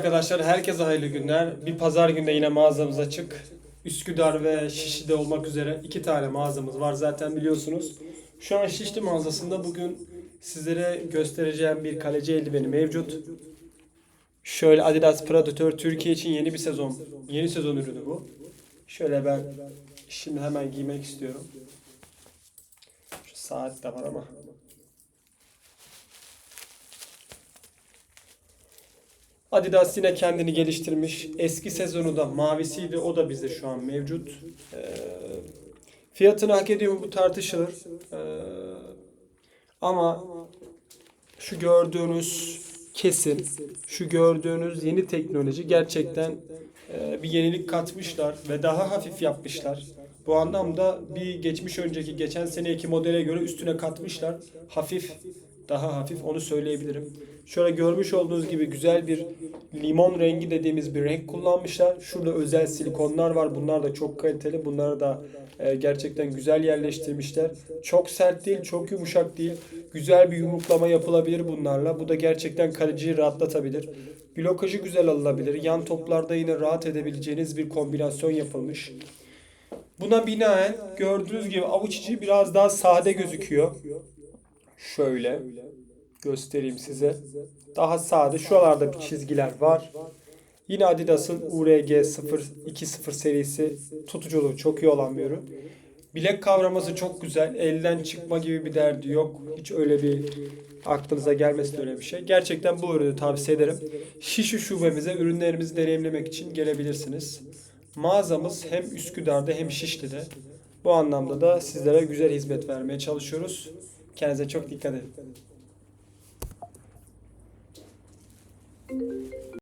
Arkadaşlar herkese hayırlı günler. Bir pazar günde yine mağazamız açık. Üsküdar ve Şişli'de olmak üzere iki tane mağazamız var zaten biliyorsunuz. Şu an Şişli mağazasında bugün sizlere göstereceğim bir kaleci eldiveni mevcut. Şöyle Adidas Predator Türkiye için yeni bir sezon, yeni sezon ürünü bu. Şöyle ben şimdi hemen giymek istiyorum. Şu saat de var ama. Adidas yine kendini geliştirmiş. Eski sezonu da mavisiydi. O da bizde şu an mevcut. Ee, fiyatını hak ediyor mu bu tartışılır. Ee, ama şu gördüğünüz kesin, şu gördüğünüz yeni teknoloji gerçekten e, bir yenilik katmışlar ve daha hafif yapmışlar. Bu anlamda bir geçmiş önceki geçen seneki modele göre üstüne katmışlar. Hafif, daha hafif onu söyleyebilirim. Şöyle görmüş olduğunuz gibi güzel bir limon rengi dediğimiz bir renk kullanmışlar. Şurada özel silikonlar var. Bunlar da çok kaliteli. Bunları da e, gerçekten güzel yerleştirmişler. Çok sert değil, çok yumuşak değil. Güzel bir yumruklama yapılabilir bunlarla. Bu da gerçekten kaleciyi rahatlatabilir. Blokajı güzel alınabilir. Yan toplarda yine rahat edebileceğiniz bir kombinasyon yapılmış. Buna binaen gördüğünüz gibi avuç içi biraz daha sade gözüküyor. Şöyle göstereyim size. Daha sade. Şuralarda bir çizgiler var. Yine Adidas'ın URG 020 serisi tutuculuğu çok iyi olan bir ürün. Bilek kavraması çok güzel. Elden çıkma gibi bir derdi yok. Hiç öyle bir aklınıza gelmesin öyle bir şey. Gerçekten bu ürünü tavsiye ederim. Şişi şubemize ürünlerimizi deneyimlemek için gelebilirsiniz. Mağazamız hem Üsküdar'da hem Şişli'de. Bu anlamda da sizlere güzel hizmet vermeye çalışıyoruz. Kendinize çok dikkat edin. Thank you.